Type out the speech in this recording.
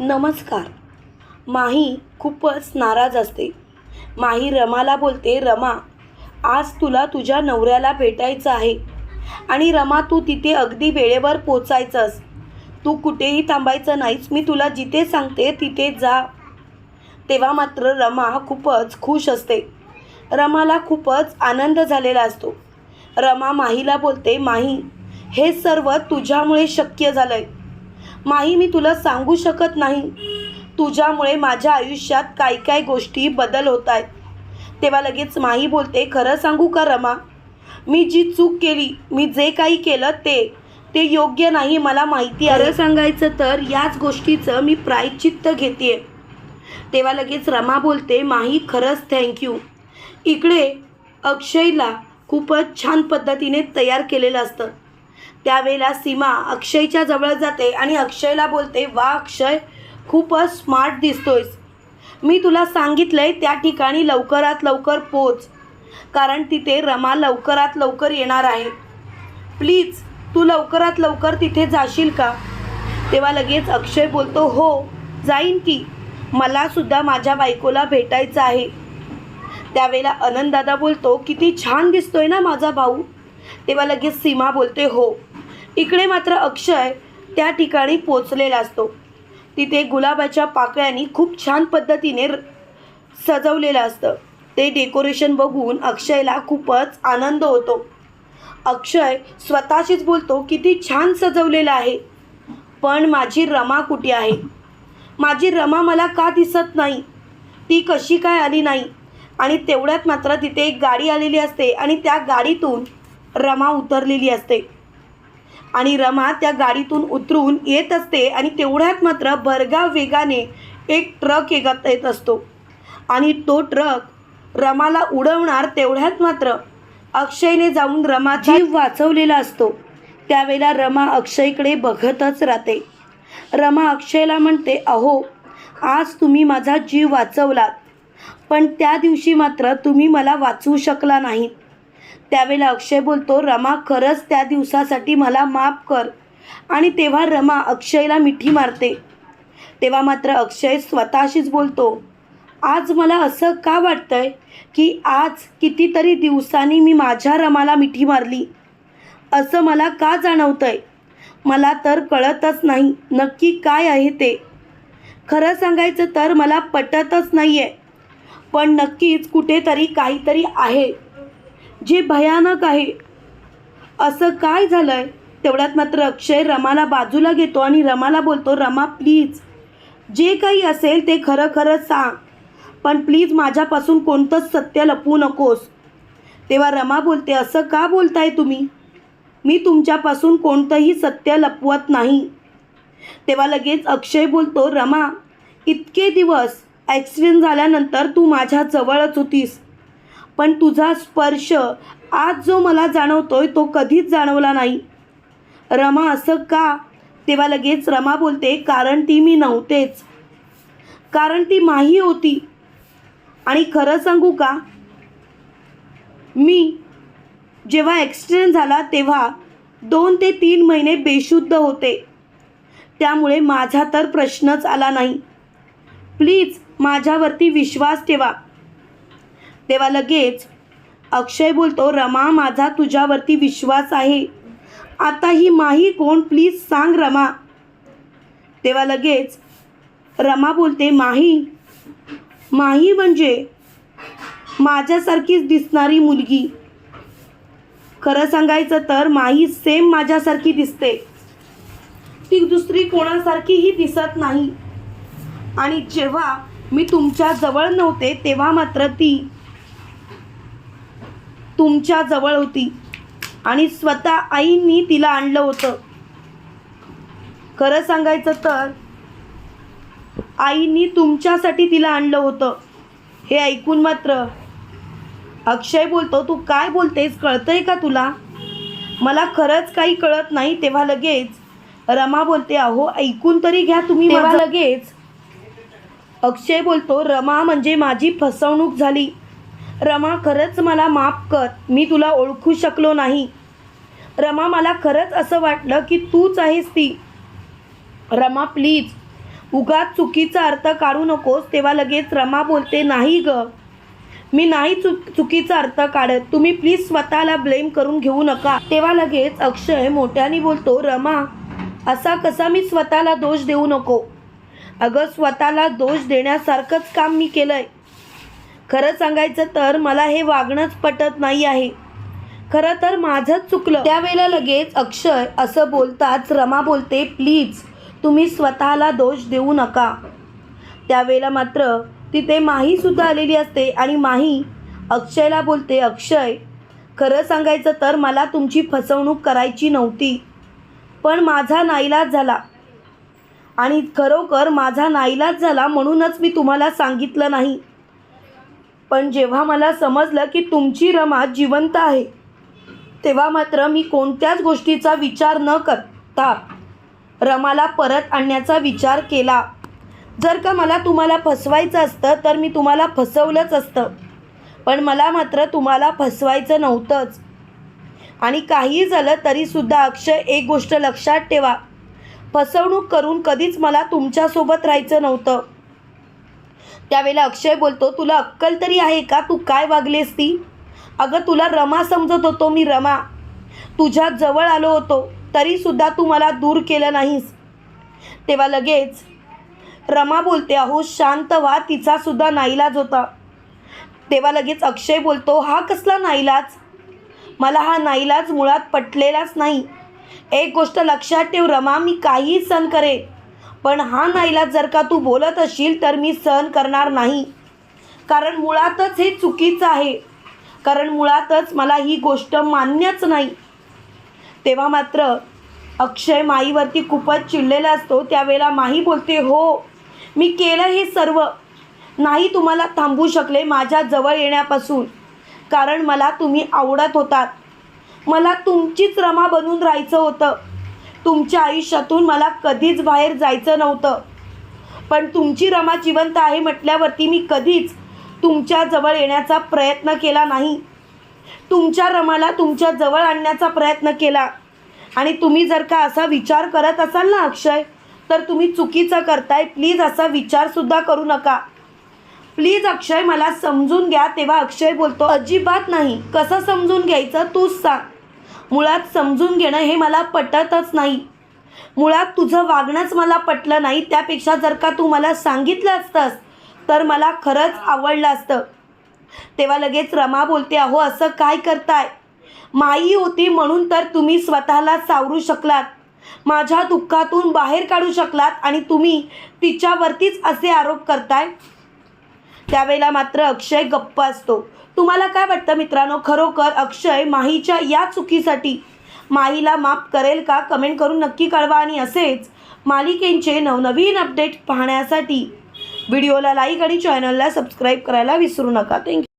नमस्कार. माही खूपच नाराज असते. माही रमाला बोलते रमा आज तुला तुझ्या नवऱ्याला भेटायचं आहे आणि रमा तू तिथे अगदी वेळेवर पोचायचंस. तू कुठेही थांबायचं नाहीस. मी तुला जिथे सांगते तिथे जा. तेव्हा मात्र रमा खूपच खुश असते. रमाला खूपच आनंद झालेला असतो. रमा माहीला बोलते माही हे सर्व तुझ्यामुळे शक्य झालं आहे माही मी तुला सांगू शकत नाही. तुझ्यामुळे माझ्या आयुष्यात काय काय गोष्टी बदल होत आहेत. तेव्हा लगेच माही बोलते खरं सांगू का रमा? मी जी चूक केली मी जे काही केलं ते ते योग्य नाही मला माहिती आहे. सांगायचं तर याच गोष्टीचं मी प्रायचित्त घेते तेव्हा लगेच रमा बोलते माही खरंच थँक्यू इकडे अक्षयला खूपच छान पद्धतीने तयार केलेलं असतं. त्यावेळेला सीमा अक्षयच्या जवळ जाते आणि अक्षयला बोलते वा अक्षय खूपच स्मार्ट दिसतोयस. मी तुला सांगितलंय त्या ठिकाणी लवकरात लवकर पोच कारण तिथे रमा लवकरात लवकर येणार आहे. प्लीज तू लवकरात लवकर तिथे जाशील का? तेव्हा लगेच अक्षय बोलतो हो जाईन की. मलासुद्धा माझ्या बायकोला भेटायचं आहे. त्यावेळेला आनंददादा बोलतो किती छान दिसतोय ना माझा भाऊ. तेव्हा लगेच सीमा बोलते हो इकडे मात्र अक्षय त्या ठिकाणी पोचलेला असतो. तिथे गुलाबाच्या पाकळ्यांनी खूप छान पद्धतीने र- सजवलेलं असतं. ते डेकोरेशन बघून अक्षयला खूपच आनंद होतो. अक्षय स्वतःशीच बोलतो किती छान सजवलेलं आहे. पण माझी रमा कुठे आहे? माझी रमा मला का दिसत नाही? ती कशी काय आली नाही? आणि तेवढ्यात मात्र तिथे एक गाडी आलेली असते आणि त्या गाडीतून रमा उतरलेली असते. आणि रमा त्या गाडीतून उतरून येत असते आणि तेवढ्यात मात्र भरगाव वेगाने एक ट्रक येत येत असतो. आणि तो ट्रक रमाला उडवणार तेवढ्यात मात्र अक्षयने जाऊन रमा जीव वाचवलेला असतो. त्यावेळेला रमा अक्षयकडे बघतच राहते. रमा अक्षयला म्हणते अहो आज तुम्ही माझा जीव वाचवलात पण त्या दिवशी मात्र तुम्ही मला वाचवू शकला नाहीत. त्यावेळेला अक्षय बोलतो रमा खरंच त्या दिवसासाठी मला माफ कर. आणि तेव्हा रमा अक्षयला मिठी मारते. तेव्हा मात्र अक्षय स्वतःशीच बोलतो आज मला असं का वाटतंय की आज कितीतरी दिवसांनी मी माझ्या रमाला मिठी मारली? असं मला का जाणवतंय? मला तर कळतच नाही नक्की काय आहे ते? खरं सांगायचं तर मला पटतच नाही आहे पण नक्कीच कुठेतरी काहीतरी आहे. जे भयानक आहे. असं काय झालं आहे तेवढ्यात मात्र अक्षय रमाला बाजूला घेतो आणि रमाला बोलतो रमा प्लीज जे काही असेल ते खरं खरं सांग. पण प्लीज माझ्यापासून कोणतंच सत्य लपवू नकोस. तेव्हा रमा बोलते असं का बोलताय तुम्ही? मी तुमच्यापासून कोणतंही सत्य लपवत नाही. तेव्हा लगेच अक्षय बोलतो रमा इतके दिवस ॲक्सिडेंट झाल्यानंतर तू माझ्या जवळच होतीस. पण तुझा स्पर्श आज जो मला जाणवतोय तो कधीच जाणवला नाही. रमा असं का? तेव्हा लगेच रमा बोलते कारण ती मी नव्हतेच. कारण ती माही होती. आणि खरं सांगू का? मी जेव्हा ॲक्सिडेंट झाला तेव्हा दोन ते तीन महिने बेशुद्ध होते. त्यामुळे माझा तर प्रश्नच आला नाही. प्लीज माझ्यावरती विश्वास ठेवा. तेव्हा लगेच अक्षय बोलतो रमा माझा तुझ्यावरती विश्वास आहे. आता ही माही कोण? प्लीज सांग रमा. तेव्हा लगेच रमा बोलते माही माही म्हणजे माझ्यासारखीच दिसणारी मुलगी. खरं सांगायचं तर माही सेम माझ्यासारखी दिसते. ती दुसरी कोणासारखीही दिसत नाही. आणि जेव्हा मी तुमच्या जवळ नव्हते तेव्हा मात्र ती तुमच्या जवळ होती. आणि स्वतः आईंनी तिला आणलं होतं. खरं सांगायचं तर आईनी तुमच्यासाठी तिला आणलं होतं. हे ऐकून मात्र अक्षय बोलतो तू काय बोलतेस? कळतंय का तुला? मला खरंच काही कळत नाही. तेव्हा लगेच रमा बोलते अहो ऐकून तरी घ्या तुम्ही तेव्हा लगेच अक्षय बोलतो रमा म्हणजे माझी फसवणूक झाली. रमा खरंच मला माफ कर. मी तुला ओळखू शकलो नाही. रमा मला खरंच असं वाटलं की तूच आहेस ती. रमा प्लीज उगाच चुकीचा अर्थ काढू नकोस तेव्हा लगेच रमा बोलते नाही ग. मी नाही चुक चुकीचा अर्थ काढत. तुम्ही प्लीज स्वतःला ब्लेम करून घेऊ नका. तेव्हा लगेच अक्षय मोठ्याने बोलतो रमा असा कसा मी स्वतःला दोष देऊ नको? अगं स्वतःला दोष देण्यासारखंच काम मी केलं आहे खरं सांगायचं तर मला हे वागणंच पटत नाही आहे. खरं तर माझंच चुकलं. त्यावेळेला लगेच अक्षय असं बोलताच रमा बोलते प्लीज तुम्ही स्वतःला दोष देऊ नका. त्यावेळेला मात्र तिथे माहीसुद्धा आलेली असते आणि माही अक्षयला बोलते अक्षय खरं सांगायचं तर मला तुमची फसवणूक करायची नव्हती पण माझा नाईलाज झाला. आणि खरोखर माझा नाईलाज झाला म्हणूनच मी तुम्हाला सांगितलं नाही. पण जेव्हा मला समजलं की तुमची रमा जिवंत आहे तेव्हा मात्र मी कोणत्याच गोष्टीचा विचार न करता रमाला परत आणण्याचा विचार केला. जर का मला तुम्हाला फसवायचं असतं तर मी तुम्हाला फसवलंच असतं. पण मला मात्र तुम्हाला फसवायचं नव्हतंच. आणि काही झालं तरीसुद्धा अक्षय एक गोष्ट लक्षात ठेवा. फसवणूक करून कधीच मला तुमच्यासोबत राहायचं नव्हतं. त्यावेळेला अक्षय बोलतो तुला अक्कल तरी आहे का? तू काय वागलीस ती? अगं तुला रमा समजत होतो मी रमा. तुझ्या जवळ आलो होतो. तरीसुद्धा तू मला दूर केलं नाहीस. तेव्हा लगेच रमा बोलते अहो शांत व्हा. तिचासुद्धा नाईलाज होता. तेव्हा लगेच अक्षय बोलतो हा कसला नाईलाज? मला हा नाईलाज मुळात पटलेलाच नाही. एक गोष्ट लक्षात ठेव रमा. मी काहीही सण करेन पण हा नाईलाज जर का तू बोलत असशील तर मी सहन करणार नाही. कारण मुळातच हे चुकीचं आहे. कारण मुळातच मला ही गोष्ट मान्यच नाही. तेव्हा मात्र अक्षय माईवरती खूपच चिडलेला असतो. त्यावेळेला माही बोलते हो मी केलं हे सर्व. नाही तुम्हाला थांबू शकले माझ्या जवळ येण्यापासून. कारण मला तुम्ही आवडत होतात. मला तुमचीच रमा बनून राहायचं होतं. तुमच्या आयुष्यातून मला कधीच बाहेर जायचं नव्हतं. पण तुमची रमा जिवंत आहे म्हटल्यावरती मी कधीच तुमच्या जवळ येण्याचा प्रयत्न केला नाही. तुमच्या रमाला तुमच्या जवळ आणण्याचा प्रयत्न केला. आणि तुम्ही जर का असा विचार करत असाल ना अक्षय तर तुम्ही चुकीचं करताय. प्लीज असा विचारसुद्धा करू नका. प्लीज अक्षय मला समजून घ्या तेव्हा अक्षय बोलतो अजिबात नाही. कसं समजून घ्यायचं? तूच सांग. मुळात समजून घेणं हे मला पटतच नाही. मुळात तुझं वागणंच मला पटलं नाही त्यापेक्षा जर का तू मला सांगितलं असतंस तर मला खरंच आवडलं असतं. तेव्हा लगेच रमा बोलते अहो असं काय करताय? माई होती म्हणून तर तुम्ही स्वतःला सावरू शकलात. माझ्या दुःखातून बाहेर काढू शकलात आणि तुम्ही तिच्यावरतीच असे आरोप करताय? त्यावेळेला मात्र अक्षय गप्प असतो. तुम्हाला काय वाटतं मित्रांनो? खरोखर अक्षय माहीच्या या चुकीसाठी माहीला माफ करेल का? कमेंट करून नक्की कळवा. आणि असेच मालिकेंचे नवनवीन अपडेट पाहण्यासाठी व्हिडिओला लाईक आणि चॅनलला सबस्क्राईब करायला विसरू नका. थँक्यू